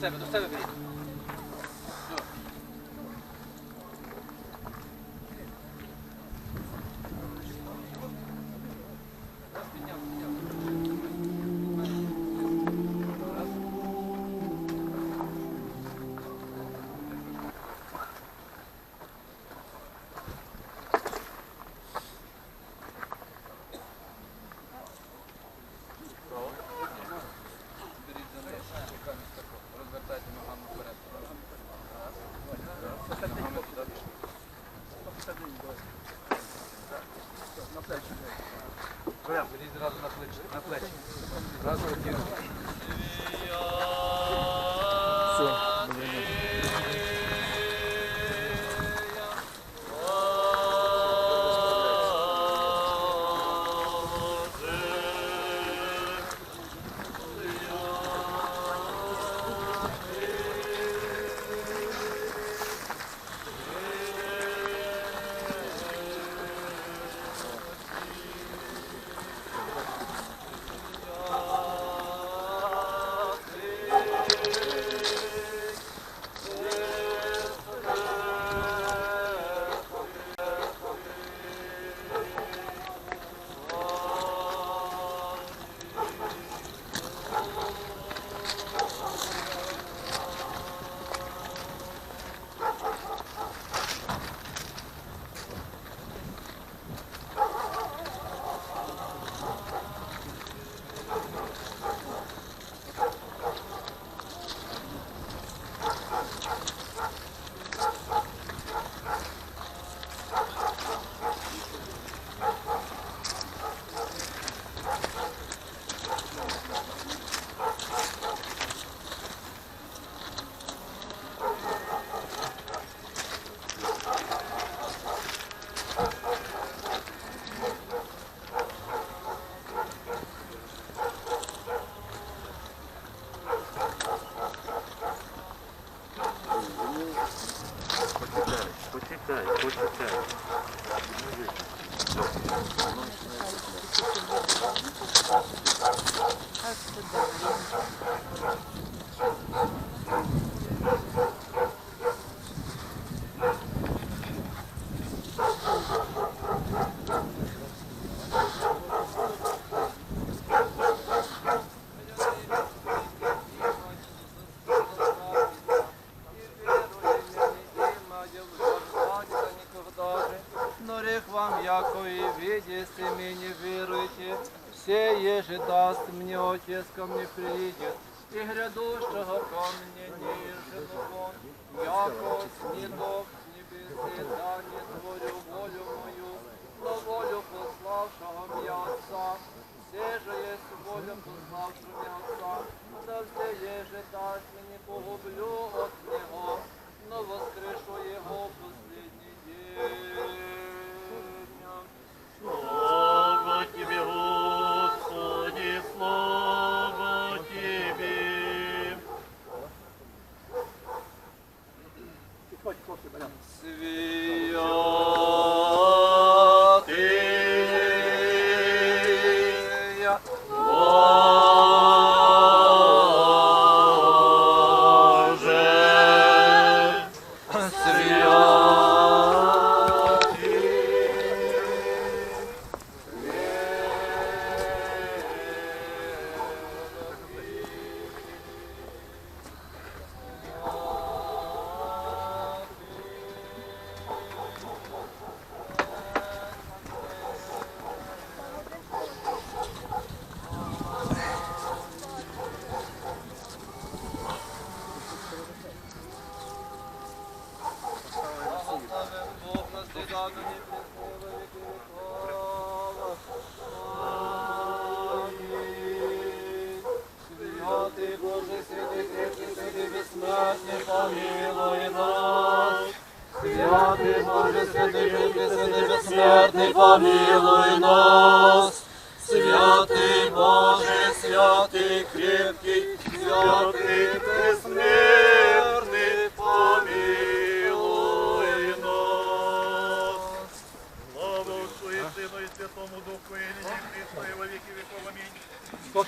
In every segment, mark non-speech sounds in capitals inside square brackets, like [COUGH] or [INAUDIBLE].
dostawy, dostawy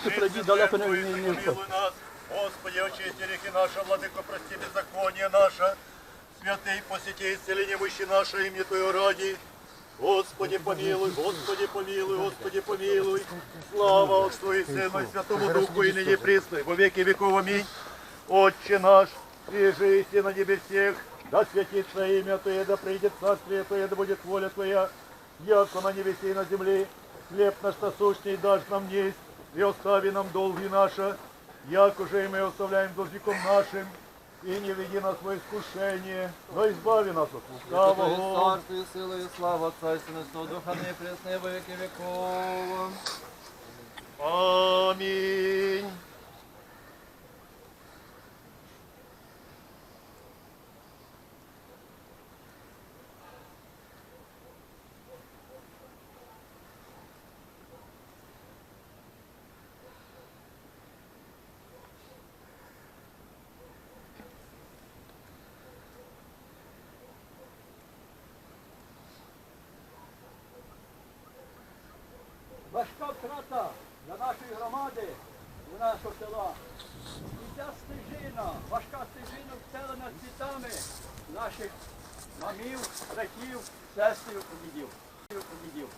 пройди далеко не, не, не, не Помилуй нас, Господи, очисти грехи наши, Владыко, прости беззаконие наше. Святый, посети исцели немощи наше, имя Твое ради. Господи, помилуй, Господи, помилуй, Господи, помилуй. Слава Отцу и Сыну и Святому Духу, и ныне присно, и во веки веков. Аминь. Отче наш, прижи на небесех, да святится имя Твое, да придет царствие Твое, да будет воля Твоя, яко на небесе и на земле. Хлеб наш насущный дашь нам есть, и остави нам долги наши, як уже и мы оставляем должником нашим, и не веди нас во искушение, но избави нас от лукавого. царство и сила, и слава Отця и Святого Духа, нині пресне во віки. Аминь. Важка втрата для нашої громади, у нашого села. І ця стежина, важка стежина встелена цвітами наших мамів, братів, сестер і дідів.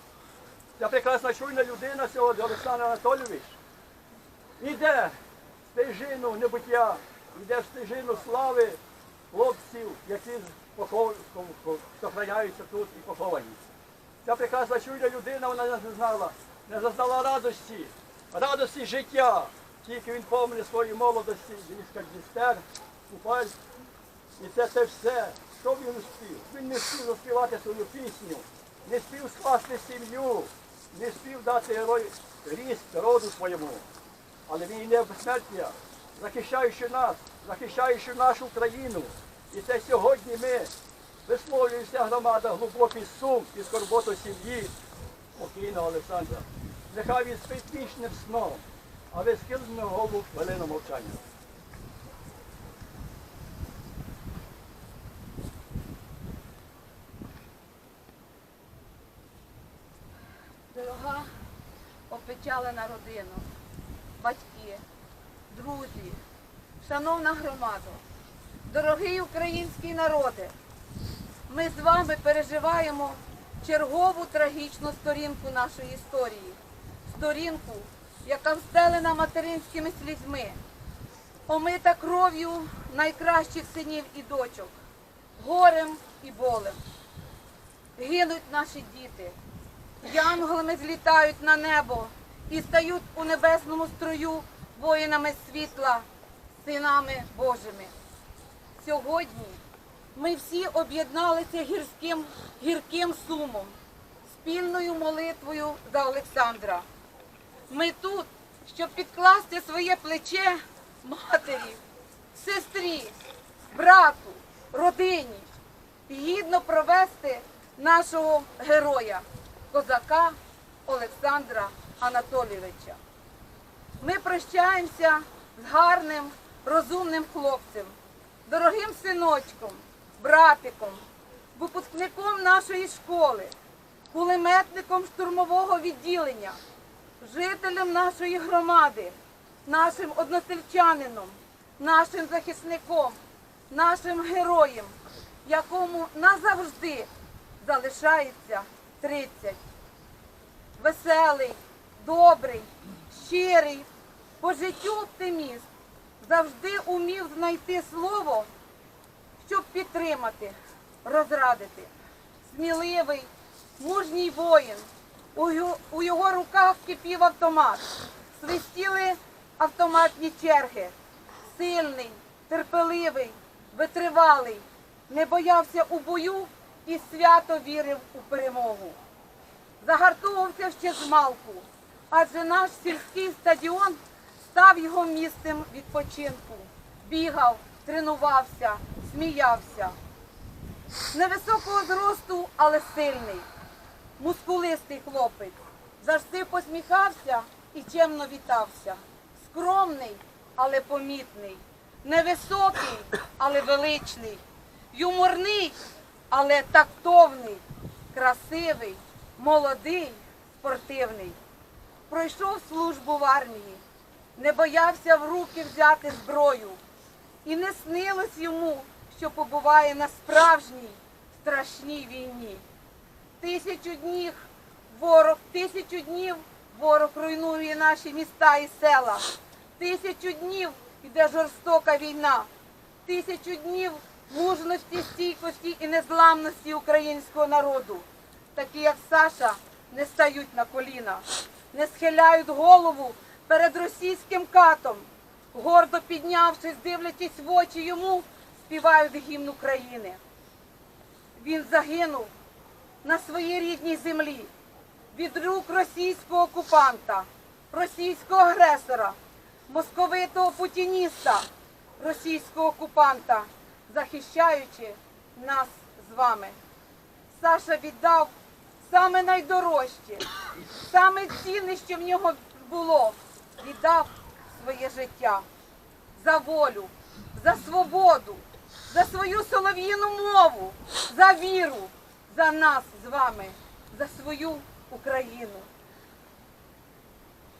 Ця прекрасна чуйна людина сьогодні, Олександр Анатолійович, іде стежину небуття, іде в стежину слави хлопців, які сохраняються тут і поховані. Ця прекрасна чуйна людина, вона не знала, не зазнала радості, радості життя. Тільки він помне своїй молодості, він скальдістер, купаль. І це те все. Що він успів? Він не встиг заспівати свою пісню, не спів скласти сім'ю, не спів дати герой ріст роду своєму. Але він йде безсмертя, захищаючи нас, захищаючи нашу країну. І це сьогодні ми висловлює вся громада глибокий сум і скорботу сім'ї покійного Олександра. Нехай він спить вічним сном, а ви схилимо голову хвилину мовчання. Дорога опечалена родина, батьки, друзі, шановна громада, дорогий український народе, ми з вами переживаємо чергову трагічну сторінку нашої історії. Сторінку, яка встелена материнськими слізьми, омита кров'ю найкращих синів і дочок, горем і болем. Гинуть наші діти, Янголами злітають на небо і стають у небесному строю воїнами світла, синами Божими. Сьогодні ми всі об'єдналися гірським, гірким сумом, спільною молитвою за Олександра. Ми тут, щоб підкласти своє плече матері, сестрі, брату, родині, гідно провести нашого героя, козака Олександра Анатолійовича. Ми прощаємося з гарним, розумним хлопцем, дорогим синочком, братиком, випускником нашої школи, кулеметником штурмового відділення, жителем нашої громади, нашим односельчанином, нашим захисником, нашим героєм, якому назавжди залишається 30. Веселий, добрий, щирий, по життю оптиміст, завжди умів знайти слово, щоб підтримати, розрадити. Сміливий, мужній воїн. У його, руках кипів автомат, свистіли автоматні черги. Сильний, терпеливий, витривалий, не боявся у бою і свято вірив у перемогу. Загартовувався ще з малку, адже наш сільський стадіон став його місцем відпочинку. Бігав, тренувався, сміявся. Невисокого зросту, але сильний. мускулистий хлопець. Завжди посміхався і чемно вітався. Скромний, але помітний. Невисокий, але величний. Юморний, але тактовний. Красивий, молодий, спортивний. Пройшов службу в армії, не боявся в руки взяти зброю. І не снилось йому, що побуває на справжній страшній війні. Тисячу днів ворог, тисячу днів ворог руйнує наші міста і села. Тисячу днів іде жорстока війна. Тисячу днів мужності, стійкості і незламності українського народу. Такі, як Саша, не стають на коліна, не схиляють голову перед російським катом. Гордо піднявшись, дивлячись в очі йому, співають гімн України. Він загинув на своїй рідній землі від рук російського окупанта, російського агресора, московитого путініста, російського окупанта, захищаючи нас з вами. Саша віддав саме найдорожче, саме цінне, що в нього було, віддав своє життя за волю, за свободу, за свою солов'їну мову, за віру, за нас з вами, за свою Україну.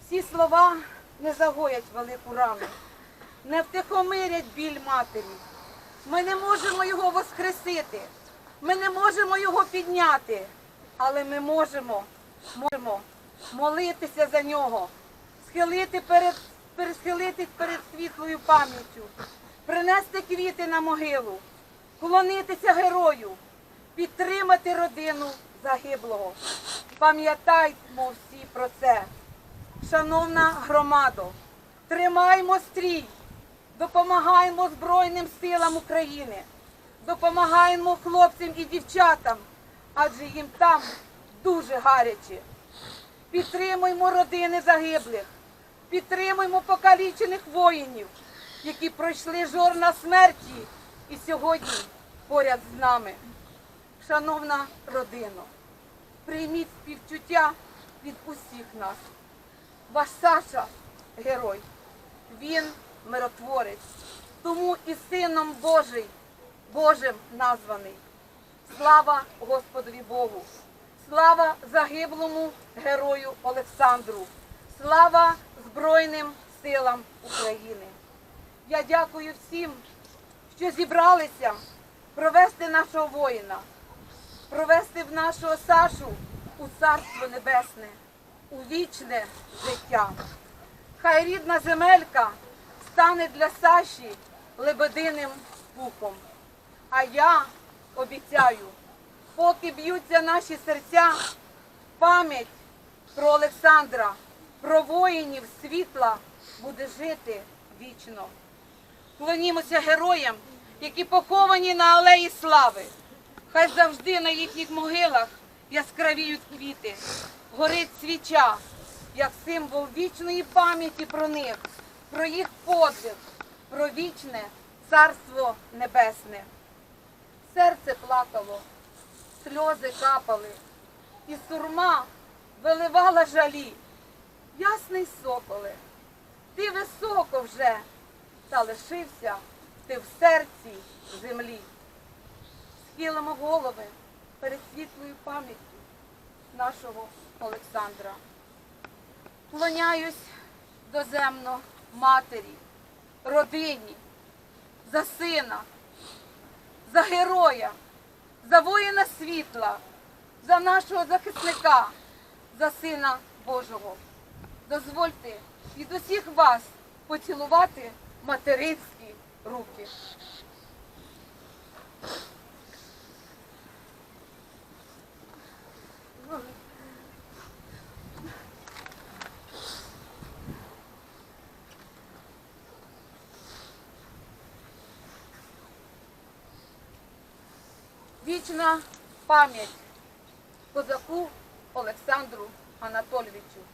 Всі слова не загоять велику рану, не втихомирять біль матері. Ми не можемо його воскресити, ми не можемо його підняти, але ми можемо, можемо молитися за нього, схилити перед, перед- схилитись перед світлою пам'яттю, принести квіти на могилу, клонитися герою, підтримати родину загиблого. Пам'ятаймо всі про це. Шановна громадо, тримаймо стрій, допомагаємо Збройним силам України, допомагаємо хлопцям і дівчатам, адже їм там дуже гаряче. Підтримуємо родини загиблих, підтримуємо покалічених воїнів, які пройшли жорна смерті і сьогодні поряд з нами. Шановна родино, прийміть співчуття від усіх нас. Ваш Саша герой, він миротворець, тому і сином Божий, Божим названий. Слава Господові Богу! Слава загиблому герою Олександру! Слава Збройним силам України! Я дякую всім, що зібралися провести нашого воїна, провести в нашого Сашу у Царство Небесне, у вічне життя. Хай рідна земелька стане для Саші лебединим пухом. А я обіцяю, поки б'ються наші серця, пам'ять про Олександра, про воїнів світла буде жити вічно. Клонімося героям, які поховані на алеї слави. Хай завжди на їхніх могилах яскравіють квіти, горить свіча, як символ вічної пам'яті про них, про їх подвиг, про вічне царство небесне. Серце плакало, сльози капали, і сурма виливала жалі. Ясний соколе, ти високо вже, та лишився ти в серці землі. Схилимо голови перед світлою пам'яттю нашого Олександра. Клоняюсь доземно матері, родині, за сина, за героя, за воїна світла, за нашого захисника, за сина Божого. Дозвольте від усіх вас поцілувати материнські руки. Вічна пам'ять козаку Олександру Анатолійовичу.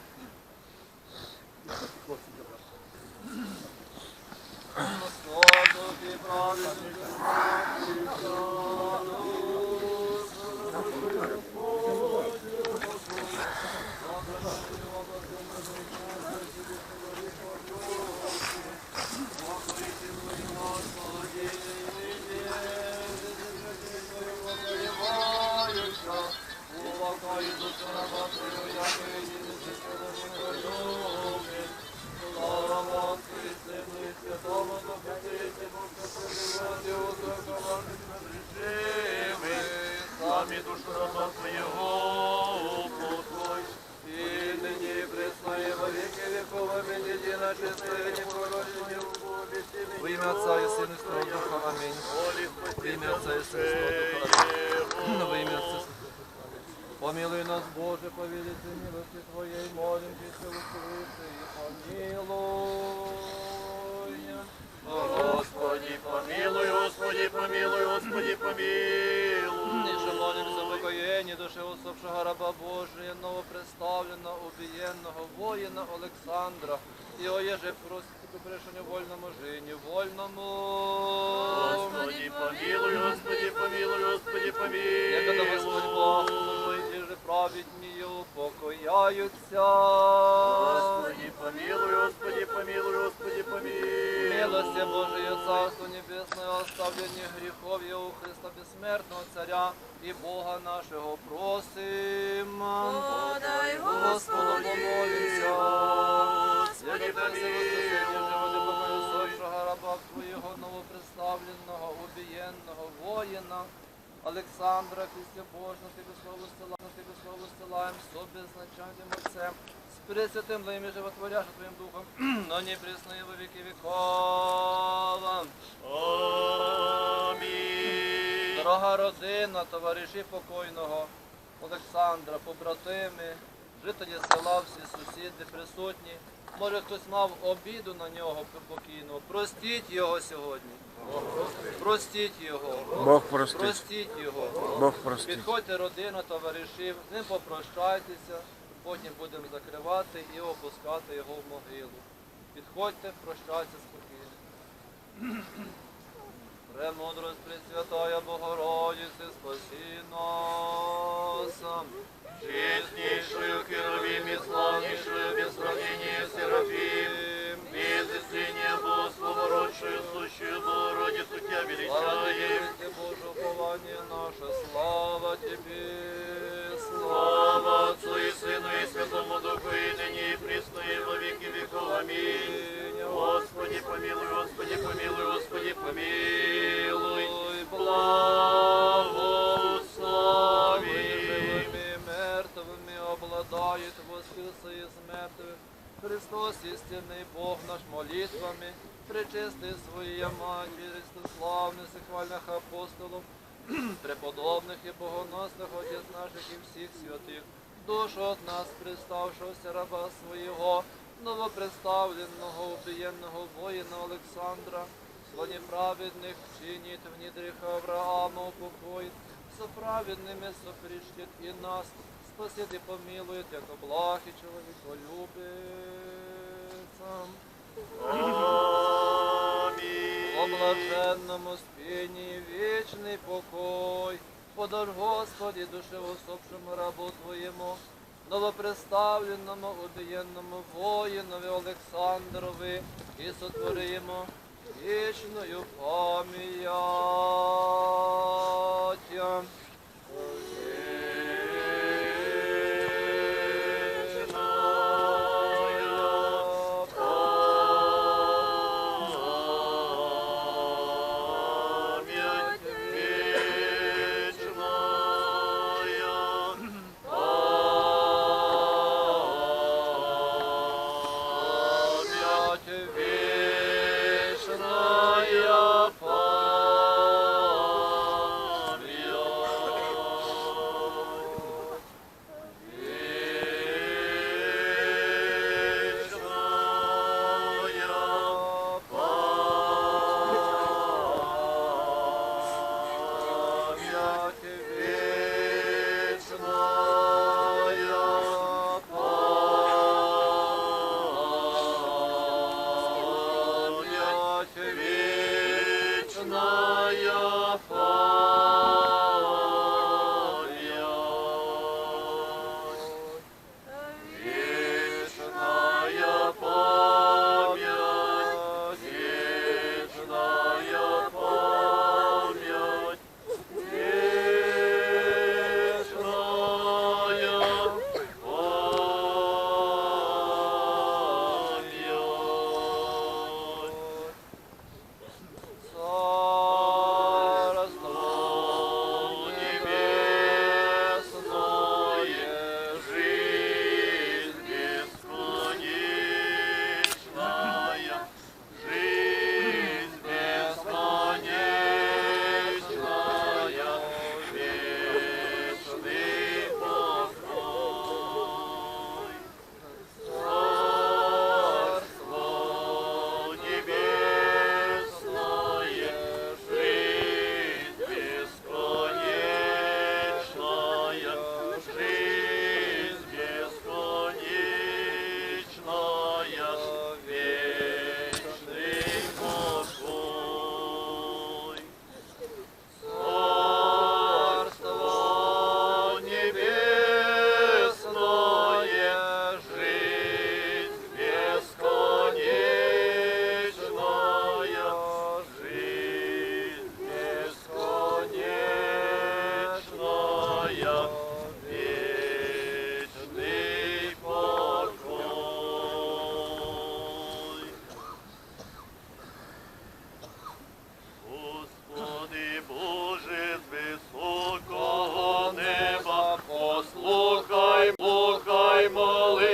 Душу раба Твоєго упокой. І присно, і во віки віков, амінь, єдина чистая, непорочна, в ім'я Отця і Сина і Святого Духа. Волі В ім'я Отця і Сина і Святого Духа, Отця і Сина Духа. Помилуй нас, Боже, по велице милости Твоей, молим Тебя, услыши и помилуй. Раба Божия, новопредставленого, убієнного воїна Олександра, і оєже просить пришенню вольному жині, вольному. Господи, помилуй, Господи, помилуй, Господи, помилуй. Якода Господь Бог, праведні упокояються. Господи, помилуй, Господи, помилуй, Господи, помилуй. Милости Божие, Царство Небесное, оставление грехов и у Христа Бессмертного Царя и Бога нашего просим. Подай, Господи, помолимся. Господи, і помилуй. раба Твоєго новопредставленого, убієнного воїна, Олександра, Христя Божна, Тебе слово стилаємо, Тебе слово стилаємо, со беззначальним Отцем, з пресвятим лаєм і животворяша Твоїм Духом, [CLEARS THROAT] но не присно і во віки віков. Амінь. Дорога родина, товариші покойного Олександра, побратими, жителі села, всі сусіди присутні. Може хтось мав обіду на нього покійного. Простіть його сьогодні. Простіть його. Бог простить. Простіть його. Бог простить. Підходьте родина, товаришів, з ним попрощайтеся, потім будемо закривати і опускати його в могилу. Підходьте, прощайтеся спокійно. Премудрость Пресвятая Богородице, спаси нас. Честнейшую Херувим и славнейшую без сравнения Серафим, без истления Богослова, родшую, сущую Богородицу Тебя Слава Тебе, величаем. Христе Боже, упование наше, слава Тебе, Слава Отцу и Сыну и Святому Духу, и ныне и присно, и во веки веков. Аминь. Господи, помилуй, Господи, помилуй, Господи, помилуй. Благослови. Живыми и мертвыми обладает воскреса из мертвых. Христос, истинный Бог наш, молитвами, пречистый Своя Матери, славных и хвальных апостолов, [CLEARS THROAT] преподобных и богоносных Отец наших и всех святых, душу от нас приставшегося раба Своего, новопредставленного, убиенного воїна Олександра, зло неправедних чинит в недрах Авраама упокоит, со праведными сопричтет и нас, спасет и помилует, яко благ и человеколюбец. Аминь. О блаженному спінні вічний покой, подар Господі душе усопшому рабу Твоєму, новопредставленому убієнному воїнові Олександрові і сотворимо вічною пам'ять. I'm all in.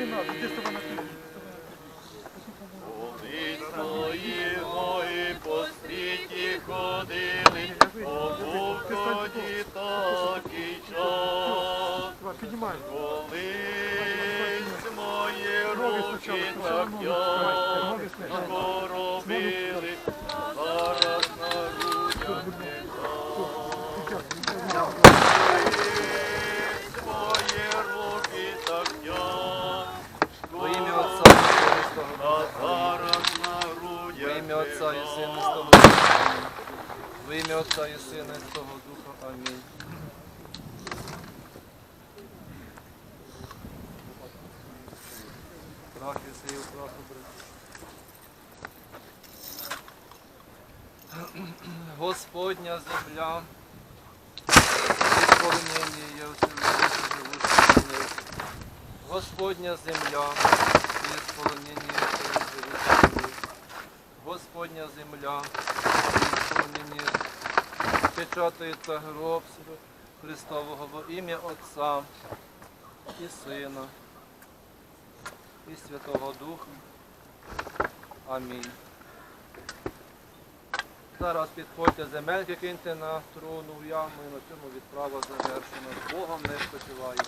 Один. Колись мої по світі ходили, побув тоді такий час. Колись мої руки так тяжко робили, зараз на грудях не так. Колись мої руки так тяжко Во ім'я Отця і Сина і Святого Духа. а зараз на грудях Во ім'я Отця і Сина і нема. Святого Духа. Амінь. Во ім'я Отця і Сина і Святого Духа. Амінь. Прах і сію, праху брати. Господня земля, відповнення є усілися живущих. Господня земля, і сполонення живущих. Господня земля, і сполонення печатається гроб Христового во ім'я Отця і Сина і Святого Духа. Амінь. Зараз підходьте земельки, киньте на трону в яму і на цьому відправа завершена. З Богом не спочиває.